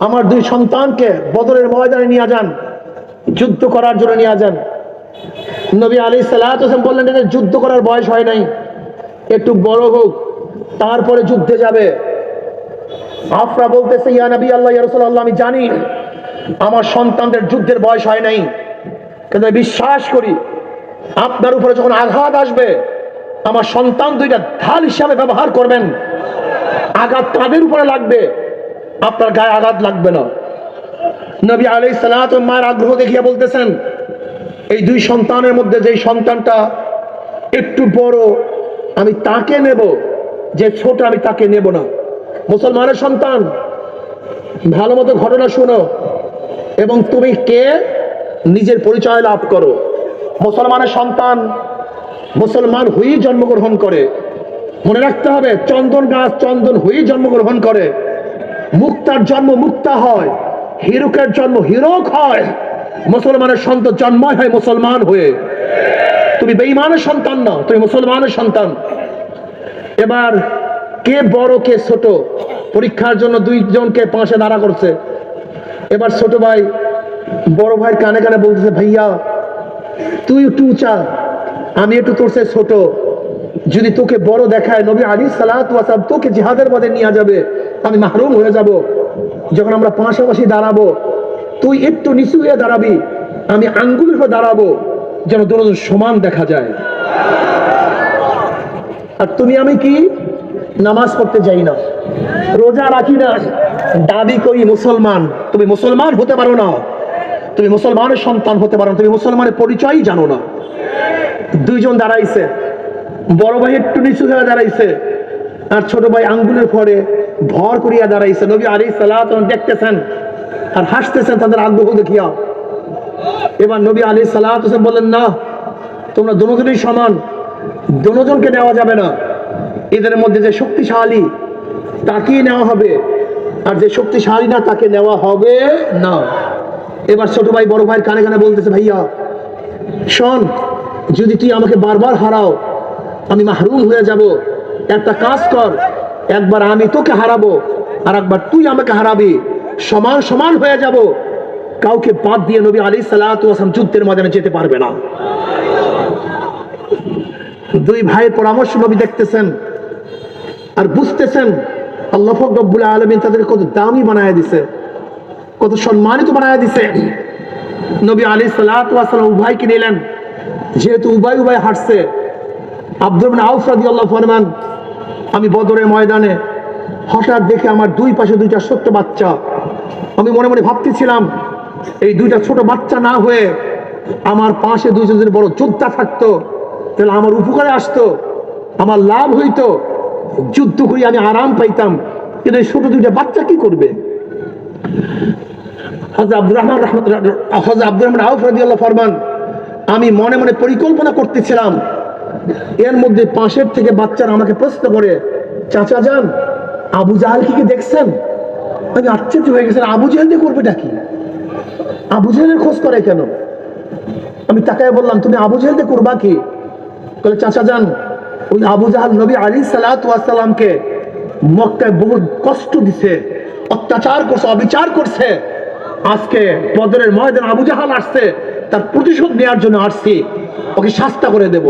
আমার দুই সন্তানকে বদরের ময়দানে নিয়ে যান, যুদ্ধ করার জন্য নিয়ে যান। নবী আলী সাল্লাম বললেন, এদের যুদ্ধ করার বয়স হয় নাই। একটু বড় হোক, তারপরে যুদ্ধে যাবে। আফরা বলতেছে, ইয়া নবী আল্লাহ, ইয়া রাসূলুল্লাহ, আমি জানি আমার সন্তানদের যুদ্ধের বয়স হয় নাই। কিন্তু আমি বিশ্বাস করি, আপনার উপরে যখন আঘাত আসবে, আমার সন্তান দুইটা ঢাল হিসাবে ব্যবহার করবেন। আঘাত তাদের উপরে লাগবে। আপনার গায়ে আঘাত লাগবে না। নবী আলাই সালাত মায়ের আগ্রহ দেখিয়ে বলতেছেন, এই দুই সন্তানের মধ্যে যেই সন্তানটা একটু বড়, আমি তাকে নেব, যে ছোট আমি তাকে নেব না। মুসলমানের সন্তান ভালো মতো ঘটনা শুনো, এবং তুমি কে? নিজের পরিচয় লাভ করো। মুসলমানের সন্তান, মুসলমান হয়েই জন্মগ্রহণ করে। মনে রাখতে হবে, চন্দন গাছ চন্দন হয়েই জন্মগ্রহণ করে। মুক্তার জন্ম মুক্তা হয়, হিরুকের জন্ম হিরক হয়, মুসলমানের সন্তান জন্মই হয় মুসলমান হয়ে। তুমি বেঈমানের সন্তান না, তুমি মুসলমানের সন্তান। এবার কে বড়, কে ছোট, পরীক্ষার জন্য দুইজনকে পাশে দাঁড়া করছে। এবার ছোট ভাই, বড় ভাইয়ের কানে কানে বলতেছে, ভাইয়া, তুই একটু উঁচা, আমি একটু তোর চেয়ে ছোট। যদি তোকে বড় দেখায়, নবী আলী সালাম তোকে জিহাদের পথে নিয়ে যাবে। আমি মাহরুম হয়ে যাব। যখন আমরা পাশাপাশি দাঁড়াবো, তুই একটু নিচু হয়ে দাঁড়াবি, আমি আঙ্গুলের উপর দাঁড়াবো, যেন দুজন সমান দেখা যায়। আর তুমি আমি কি? নামাজ পড়তে যাই না। রোজা রাখি না। দাবি করি মুসলমান, তুমি মুসলমান হতে পারো না। তুমি মুসলমানের সন্তান হতে পারো না, তুমি মুসলমানের পরিচয়ই জানো না। দুইজন দাঁড়াইছে। বড় ভাই একটু নিচু হয়ে দাঁড়াইছে। আর ছোট ভাই আঙ্গুলের পরে ভর করিয়া দাঁড়াইছে। নবী আলী সালাত দেখতেছেন, আর হাসতেছেন তাদের আগ্রহ দেখিয়া। এবার নবী আলী সালাত বললেন, না, তোমরা দুজনই সমান, দুজনকে নেওয়া যাবে না। এদের মধ্যে যে শক্তিশালী তাকেই নেওয়া হবে, আর যে শক্তিশালী না তাকে নেওয়া হবে না। এবার ছোট ভাই বড় ভাইয়ের কানে কানে বলতেছে, ভাইয়া, শোন, যদি তুই আমাকে বারবার হারাও, আমি মাহরুম হয়ে যাব। একটা কাজ কর, একবার আমি তোকে হারাবো, আর একবার তুই আমাকে হারাবি। সমান সমান হয়ে যাব। কাউকে বাদ দিয়ে নবী আলী সালাম যুদ্ধের ময়দানে যেতে পারবে না। দুই ভাইয়ের পরামর্শ নবী দেখতেছেন আর বুঝতেছেন, আল্লাহ রব্বুল আলমিন তাদের কত দামি বানায় দিছে, কত সম্মানিত বানায় দিছে। নবী আলী সালাম উভয়কে নিলেন, যেহেতু উভয় উভয় হাঁটছে আব্দুল আউফ রাদি আল্লাহ ফরমান আমি বদরের ময়দানে হঠাৎ দেখে আমার দুই পাশে দুইটা ছোট্ট বাচ্চা। আমি মনে মনে ভাবতেছিলাম, এই দুইটা ছোট বাচ্চা না হয়ে আমার পাশে দুইজন যদি বড় যোদ্ধা থাকতো, তাহলে আমার উপকারে আসতো, আমার লাভ হইতো, যুদ্ধ করে আমি আরাম পাইতাম। কিন্তু এই ছোট দুইটা বাচ্চা কি করবে? আব্দুর রহমান হজরত আব্দুর রহমান আউফ ফরমান, আমি মনে মনে পরিকল্পনা করতেছিলাম এর মধ্যে পাশের থেকে বাচ্চারা আমাকে প্রশ্ন করে, চাচা যান, আবু জাহাল কি দেখছেন? আমি আশ্চর্য হয়ে গেছেন আবু জাহাল দিয়ে করবেটা কি? আবু জাহালের খোঁজ করে কেন? আমি তাকায় বললাম, তুমি আবু জাহাল দিয়ে করবা কি? বলে, চাচা যান, ওই আবু জাহাল নবী আলী সালাতামকে মক্কায় বহু কষ্ট দিছে, অত্যাচার করছে, অবিচার করছে। আজকে বদরের ময়দান আবু জাহাল আসছে, তার প্রতিশোধ নেওয়ার জন্য আসছি, ওকে শাস্তা করে দেব।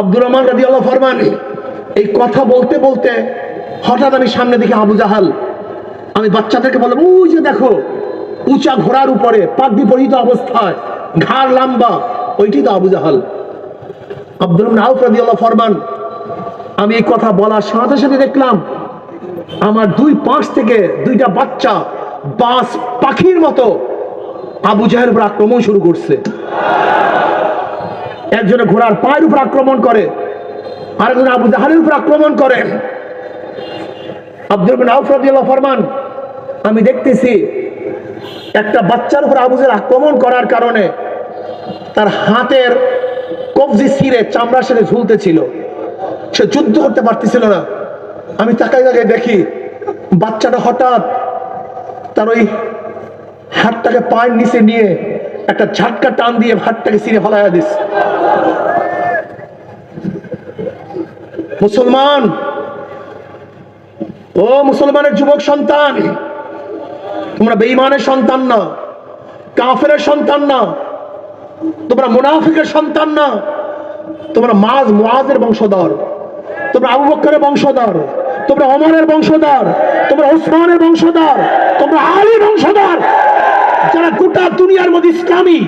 আব্দুর রহমান রাজি আল্লাহ ফরমান, এই কথা বলতে বলতে হঠাৎ আমি সামনে দেখি আবু জাহাল। আমি বাচ্চাদেরকে বললাম, ওই যে দেখো, উঁচা ঘোড়ার উপরে, পাক বিপরীত অবস্থায়, ঘাড় লাম্বা, ওইটি তো আবু জাহাল। রহমান আউফ রাজি আল্লাহ ফরমান, আমি এই কথা বলার সাথে সাথে দেখলাম, আমার দুই পাশ থেকে দুইটা বাচ্চা বাস পাখির মতো আবু জাহের উপর আক্রমণ শুরু করছে। একজনে ঘোড়ার পায়ের উপর আক্রমণ করে, আরেকজন আবু জাহালের উপর আক্রমণ করে। আব্দুল বিন ফরমান, আমি দেখতেছি একটা বাচ্চার উপর আবু জাহেল আক্রমণ করার কারণে তার হাতের কবজি ছিঁড়ে চামড়ার সাথে ঝুলতেছিল। সে যুদ্ধ করতে পারতেছিল না। আমি তাকাই তাকাই দেখি বাচ্চাটা হঠাৎ তার ওই হাতটাকে পায়ের নিচে নিয়ে একটা ঝাটকা টান দিয়ে হাতটাকে ছিঁড়ে ফেলাইয়া দিস। মুসলমান, ও মুসলমানের যুবক সন্তান, তোমরা বেঈমানের সন্তান না, কাফেরের সন্তান না, তোমরা মুনাফিকের সন্তান না, তোমরা মাজ, মুআজের বংশধর, তোমরা আবু বক্করের বংশধর, তোমরা ওমরের বংশধর, তোমরা ওসমানের বংশধর, তোমরা আলী বংশধর যারা গোটা দুনিয়ার মধ্যে ইসলামী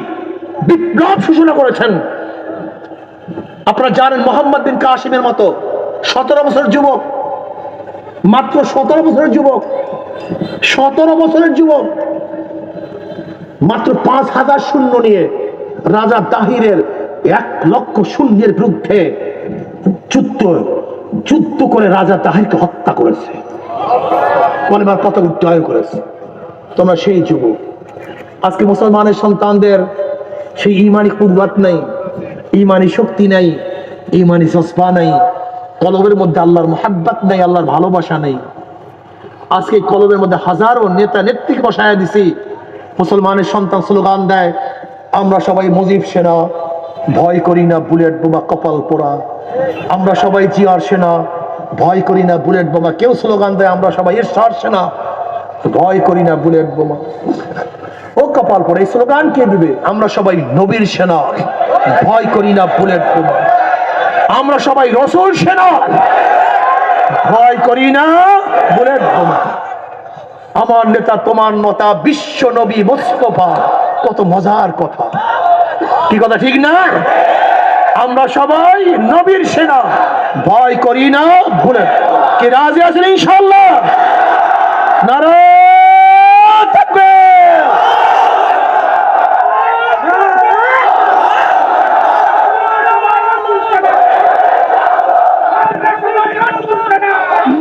বিপ্লব সূচনা করেছেন, আপনারা জানেন মোহাম্মদ বিন কাসিমের মতো সতেরো বছরের যুবক, মাত্র সতেরো বছরের যুবক, সতেরো বছরের যুবক, মাত্র পাঁচ হাজার শূন্য নিয়ে রাজা তাহিরের এক লক্ষ শূন্যের বিরুদ্ধে যুদ্ধ যুদ্ধ করে রাজা তাহিরকে হত্যা করেছে। পরিবার পতাকা উত্তোলন করেছে। তোমরা সেই যুবক। আজকে মুসলমানের সন্তানদের সেই ইমানি কুদবাত নেই, ইমানি শক্তি নেই, ইমানি জজবা নেই, কলবের মধ্যে আল্লাহর মোহাব্বত নেই, আল্লাহর ভালোবাসা নেই। আজকে কলবের মধ্যে হাজারো নেতা নেত্রীকে বসায় দিছি। মুসলমানের সন্তান স্লোগান দেয়, আমরা সবাই মুজিব সেনা, ভয় করি না বুলেট বোমা, কপাল পোড়া। আমরা সবাই জিয়ার সেনা, ভয় করি না বুলেট বোমা। কেউ স্লোগান দেয়, আমরা সবাই এরশার সেনা, ভয় করি না বুলেট বোমা। কপাল পরে এই স্লোগান কে দিবে? আমরা সবাই নবীর সেনা। ভয় করি না বুলেট বোমা আমরা সবাই রসুল সেনা। ভয় করি না বুলেট বোমা আমার নেতা, তোমার নেতা, বিশ্ব নবী মোস্তফা, কত মজার কথা। কি কথা, ঠিক না? আমরা সবাই নবীর সেনা। ভয় করি না ভুলে কে রাজি আছেন ইনশাল্লাহ নারায়ণ তাকবীর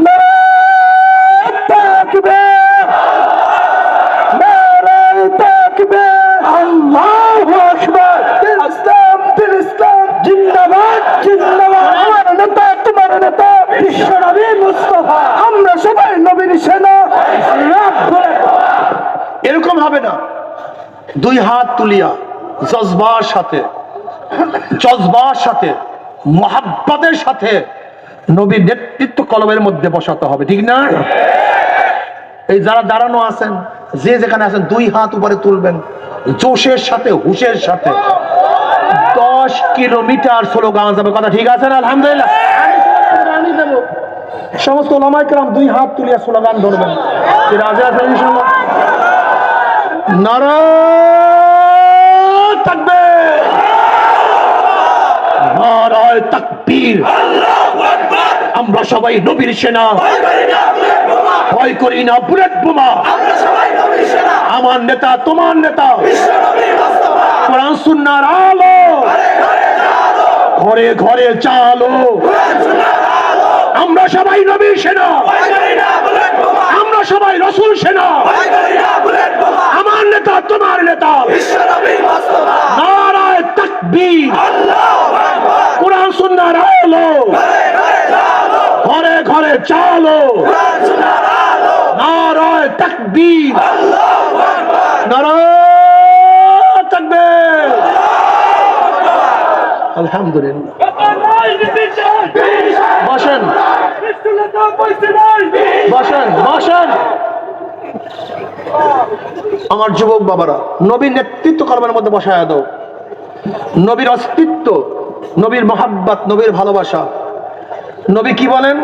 নারায়ণ তাকবীর নারায়ণ তাকবীর আল্লাহু আকবার ইসলাম দিল ইসলাম জিন্দাবাদ জিন্দাবাদ আমার নেতা তোমার নেতা বিশ্ব নবী মুস্তাফা আমরা সবাই নবীর সেনা এরকম হবে না। দুই হাত তুলিয়া, জজবার সাথে জজবার সাথে, মহাব্বাতের সাথে নবীর নেতৃত্ব কলমের মধ্যে বসাতে হবে, ঠিক না? এই যারা দাঁড়ানো আছেন, যে যেখানে আছেন, দুই হাত উপরে তুলবেন, জোশের সাথে, হুশের সাথে। দশ কিলোমিটার স্লোগান যাবে, কথা ঠিক আছে না? আলহামদুলিল্লাহ। সমস্ত ওলামাইকরাম দুই হাত তুলিয়া স্লোগান ধরবেন। রাজা আছেন ইনশাল্লাহ তাকবীর। নারায়ণ তাকবীর। আমরা সবাই নবীর সেনা। ভয় করি না বুলেট বোমা। আমার নেতা, তোমার নেতা। কোরআন আলো। ঘরে ঘরে চালো। আমরা সবাই নবীর সেনা। আমরা সবাই রসুল সেনা। আমার নেতা তোমার নেতা। নারায় তাকবীর। কোরআন সুন্নার আলো। ঘরে ঘরে চালো নারায় তাকবীর। নারায় তাকবীর। আলহামদুলিল্লাহ। বসেন। বসেন বসেন। আমার যুবক বাবারা, নবীর নেতৃত্ব কর্মের মধ্যে বসায় দাও। নবীর অস্তিত্ব, নবীর মহাব্বাত, নবীর ভালোবাসা। নবী কি বলেন?